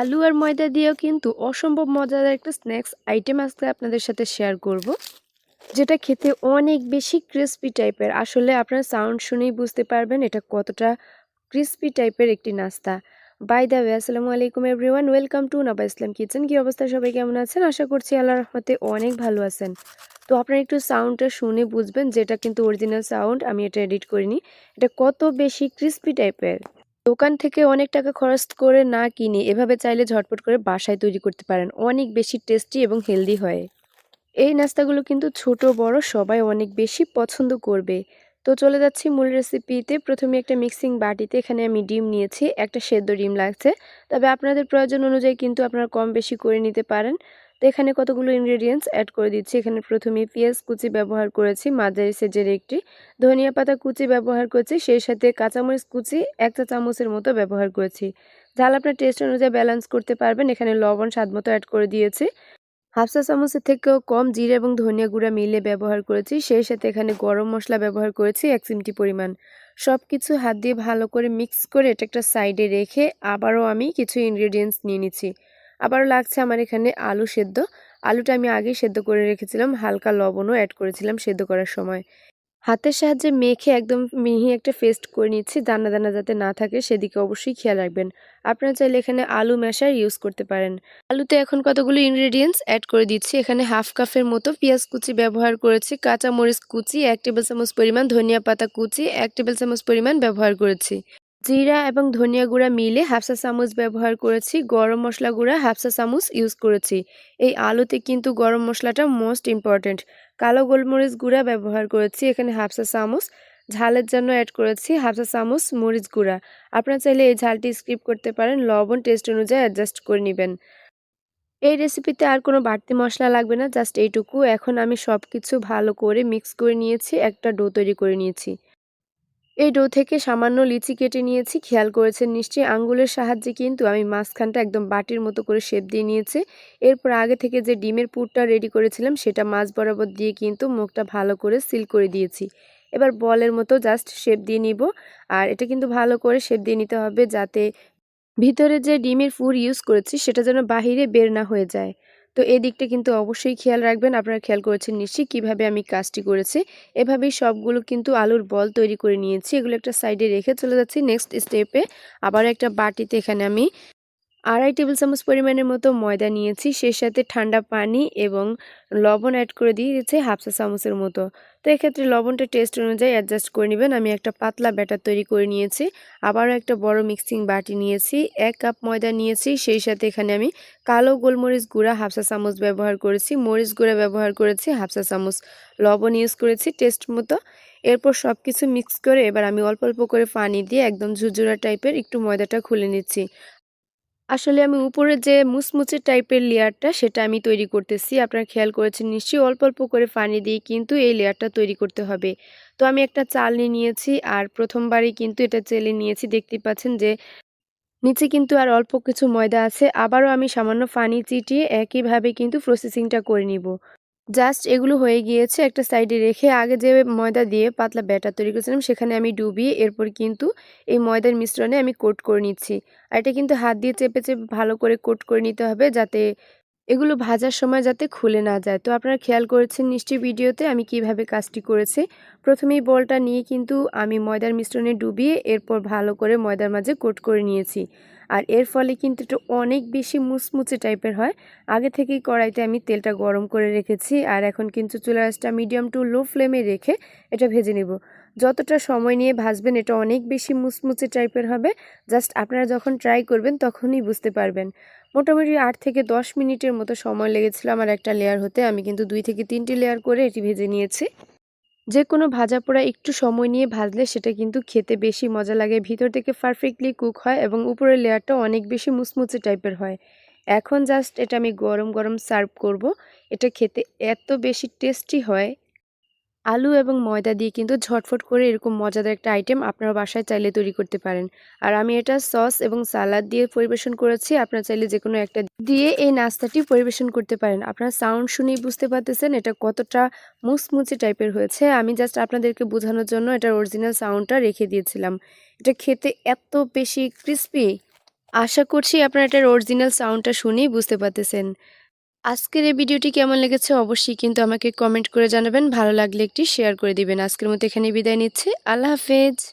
আলু আর ময়দা দিয়েও কিন্তু অসম্ভব মজাদার একটা স্ন্যাক্স আইটেম আজকে আপনাদের সাথে শেয়ার করব। যেটা খেতে অনেক বেশি ক্রিস্পি টাইপের। আসলে আপনার সাউন্ড শুনেই বুঝতে পারবেন এটা কতটা ক্রিস্পি টাইপের একটি নাস্তা। বাই দ্য ওয়ে আসসালামু আলাইকুম everyone welcome to Naba Islam kitchen কী অবস্থা? সবাই কেমন আছেন? আশা করছি আল্লাহ রহমতে অনেক ভালো আছেন। তো আপনারা একটু সাউন্ডটা শুনে বুঝবেন যেটা কিন্তু অরিজিনাল সাউন্ড আমি এটা এডিট করিনি। এটা কত বেশি ক্রিস্পি টাইপের? দোকান থেকে অনেক টাকা খরচ করে না কিনে এভাবে চাইলে ঝটপট করে বাসায় তৈরি করতে পারেন। অনেক বেশি টেস্টি এবং হেলদি হয়। এই নাস্তাগুলো কিন্তু ছোট, বড়, সবাই অনেক বেশি পছন্দ করবে। তো চলে যাচ্ছি মূল রেসিপিতে প্রথমে একটা মিক্সিং বাটিতে এখানে আমি ডিম নিয়েছি, একটা সেদ্ধ ডিম লাগছে। তবে আপনাদের প্রয়োজন অনুযায়ী কিন্তু আপনারা কম বেশি করে নিতে পারেন। তো এখানে কতগুলো ইনগ্রেডিয়েন্টস অ্যাড করে দিচ্ছি। এখানে প্রথমে পেঁয়াজ কুচি ব্যবহার করেছি, মাঝারি সেজের একটি। ধনিয়া পাতা কুচি ব্যবহার করেছি, সেই সাথে কাঁচামরিচ কুচি এক চা চামচের মতো ব্যবহার করেছি। ঝাল আপনার টেস্ট অনুযায়ী ব্যালেন্স করতে পারবেন। এখানে লবণ স্বাদ মতো অ্যাড করে দিয়েছি। হাফসা চামচের থেকেও কম জিরে এবং ধনিয়া গুঁড়া মিলে ব্যবহার করেছি। সেই সাথে এখানে গরম মশলা ব্যবহার করেছি এক চিমটি পরিমাণ। সব কিছু হাত দিয়ে ভালো করে মিক্স করে এটা একটা সাইডে রেখে আবারও আমি কিছু ইনগ্রেডিয়েন্টস নিয়ে নিচ্ছি। আবারও লাগছে আমার এখানে আলু সেদ্ধ। আলুটা আমি আগেই সেদ্ধ করে রেখেছিলাম, হালকা লবণও অ্যাড করেছিলাম সেদ্ধ করার সময়। হাতের সাহায্যে মেখে একদম মিহি একটা পেস্ট করে নিচ্ছি, দানা দানা যাতে না থাকে সেদিকে অবশ্যই খেয়াল রাখবেন। আপনারা চাইলে এখানে আলু ম্যাশার ইউজ করতে পারেন। আলুতে এখন কতগুলো ইনগ্রেডিয়েন্টস অ্যাড করে দিচ্ছি, এখানে হাফ কাপের মতো পেঁয়াজ কুচি ব্যবহার করেছি, কাঁচামরিচ কুচি, এক টেবিল চামচ পরিমাণ ধনিয়া পাতা কুচি, এক টেবিল চামচ পরিমাণ ব্যবহার করেছি। জিরা এবং ধনিয়া গুঁড়া মিলে হাফসা চামচ ব্যবহার করেছি, গরম মশলা গুঁড়া হাফসা চামচ ইউজ করেছি। এই আলুতে কিন্তু গরম মশলাটা মোস্ট ইম্পর্ট্যান্ট। কালো গোলমরিচ গুঁড়া ব্যবহার করেছি, এখানে হাফসা চামচ ঝালের জন্য অ্যাড করেছি হাফসা চামচ মরিচ গুঁড়া। আপনারা চাইলে এই ঝালটি স্কিপ করতে পারেন, লবণ টেস্ট অনুযায়ী অ্যাডজাস্ট করে নেবেন। এই রেসিপিতে আর কোনো বাড়তি মশলা লাগবে না জাস্ট এইটুকু। এখন আমি সব কিছু ভালো করে মিক্স করে নিয়েছি, একটা ডো তৈরি করে নিয়েছি। এই ডো থেকে সামান্য লিচি কেটে নিয়েছি, খেয়াল করেছেন নিশ্চয়ই, আঙ্গুলের সাহায্যে কিন্তু আমি মাঝখানটা একদম বাটির মতো করে শেপ দিয়ে নিয়েছি। এরপর আগে থেকে যে ডিমের পুরটা রেডি করেছিলাম, সেটা মাছ বরাবর দিয়ে কিন্তু মুখটা ভালো করে সিল করে দিয়েছি। এবার বলের মতো জাস্ট শেপ দিয়ে নিব, আর এটা কিন্তু ভালো করে শেপ দিয়ে নিতে হবে যাতে ভিতরে যে ডিমের ফুর ইউজ করেছি, সেটা যেন বাহিরে বের না হয়ে যায়। তো এই দিকটা কিন্তু অবশ্যই খেয়াল রাখবেন। আপনারা খেয়াল করেছেন নিশ্চয়ই কীভাবে আমি কাজটি করেছি। এভাবেই সবগুলো কিন্তু আলুর বল তৈরি করে নিয়েছি। এগুলো একটা সাইডে রেখে চলে যাচ্ছি। নেক্সট স্টেপে আবার একটা বাটিতে এখানে আমি আড়াই টেবিল চামচ পরিমাণের মতো ময়দা নিয়েছি, সেই সাথে ঠান্ডা পানি এবং লবণ অ্যাড করে দিয়ে দিয়েছি হাফ চা চামচের মতো। তো এক্ষেত্রে লবণটা টেস্ট অনুযায়ী অ্যাডজাস্ট করে নেবেন। আমি একটা পাতলা ব্যাটার তৈরি করে নিয়েছি। আবারও একটা বড় মিক্সিং বাটি নিয়েছি। এক কাপ ময়দা নিয়েছি, সেই সাথে এখানে আমি কালো গোলমরিচ গুঁড়া হাফসা চামচ ব্যবহার করেছি, মরিচ গুঁড়া ব্যবহার করেছি হাফসা চামচ। লবণ ইউজ করেছি টেস্ট মতো। এরপর সব কিছু মিক্স করে এবার আমি অল্প অল্প করে পানি দিয়ে একদম ঝুরঝুরা টাইপের একটু ময়দাটা খুলে নিচ্ছি। আসলে আমি উপরে যে মুচমুচে টাইপের লেয়ারটা সেটা আমি তৈরি করতেছি। আপনারা খেয়াল করেছেন নিশ্চয়ই অল্প অল্প করে পানি দিয়ে কিন্তু এই লেয়ারটা তৈরি করতে হবে। তো আমি একটা চালনি নিয়েছি আর প্রথমবারই কিন্তু এটা চেলে নিয়েছি। দেখতে পাচ্ছেন যে নিচে কিন্তু আর অল্প কিছু ময়দা আছে। আবারও আমি সামান্য পানি চিটিয়ে একইভাবে কিন্তু প্রসেসিংটা করে নিব। জাস্ট এগুলো হয়ে গিয়েছে একটা সাইডে রেখে আগে যে ময়দা দিয়ে পাতলা ব্যাটার তৈরি করেছিলাম, সেখানে আমি ডুবিয়ে এরপর কিন্তু এই ময়দার মিশ্রণে আমি কোট করে নিচ্ছি। আর এটা কিন্তু হাত দিয়ে চেপে চেপে ভালো করে কোট করে নিতে হবে যাতে এগুলো ভাজার সময় যাতে খুলে না যায়। তো আপনারা খেয়াল করেছেন নিশ্চয়ই ভিডিওতে আমি কীভাবে কাজটি করেছি। প্রথমেই বলটা নিয়ে কিন্তু আমি ময়দার মিশ্রণে ডুবিয়ে এরপর ভালো করে ময়দার মাঝে কোট করে নিয়েছি। আর এর ফলে কিন্তু এটা অনেক বেশি মুচমুচে টাইপের হয়। আগে থেকেই কড়াইতে আমি তেলটা গরম করে রেখেছি আর এখন কিন্তু চুলা আঁচটা মিডিয়াম টু লো ফ্লেমে রেখে এটা ভেজে নেব। যতটা সময় নিয়ে ভাজবেন এটা অনেক বেশি মুচমুচে টাইপের হবে। জাস্ট আপনারা যখন ট্রাই করবেন তখনই বুঝতে পারবেন। মোটামুটি আট থেকে দশ মিনিটের মতো সময় লেগেছিল আমার একটা লেয়ার হতে। আমি কিন্তু দুই থেকে তিনটি লেয়ার করে এটি ভেজে নিয়েছি। যে কোনো ভাজা পোড়া একটু সময় নিয়ে ভাজলে সেটা কিন্তু খেতে বেশি মজা লাগে। ভিতর থেকে পারফেক্টলি কুক হয় এবং উপরের লেয়ারটা অনেক বেশি মুচমুচে টাইপের হয়। এখন জাস্ট এটা আমি গরম গরম সার্ভ করব। এটা খেতে এত বেশি টেস্টি হয় আলু এবং ময়দা দিয়ে কিন্তু ঝটফট করে এরকম মজাদার একটা আইটেম আপনারা বাসায় চাইলে তৈরি করতে পারেন। আর আমি এটা সস এবং সালাদ দিয়ে পরিবেশন করেছি, আপনারা চাইলে যে কোনো একটা দিয়ে এই নাস্তাটি পরিবেশন করতে পারেন। আপনারা সাউন্ড শুনেই বুঝতে পারতেছেন এটা কতটা মুচমুচে টাইপের হয়েছে। আমি জাস্ট আপনাদেরকে বোঝানোর জন্য এটার অরিজিনাল সাউন্ডটা রেখে দিয়েছিলাম। এটা খেতে এত বেশি ক্রিস্পি আশা করছি আপনারা এটার অরিজিনাল সাউন্ডটা শুনেই বুঝতে পারতেছেন। আজকের এই ভিডিওটি কেমন লেগেছে অবশ্যই কিন্তু আমাকে কমেন্ট করে জানাবেন। ভালো লাগলে একটি শেয়ার করে দিবেন। আজকের মতো এখানে বিদায় নিচ্ছে। আল্লাহ হাফেজ।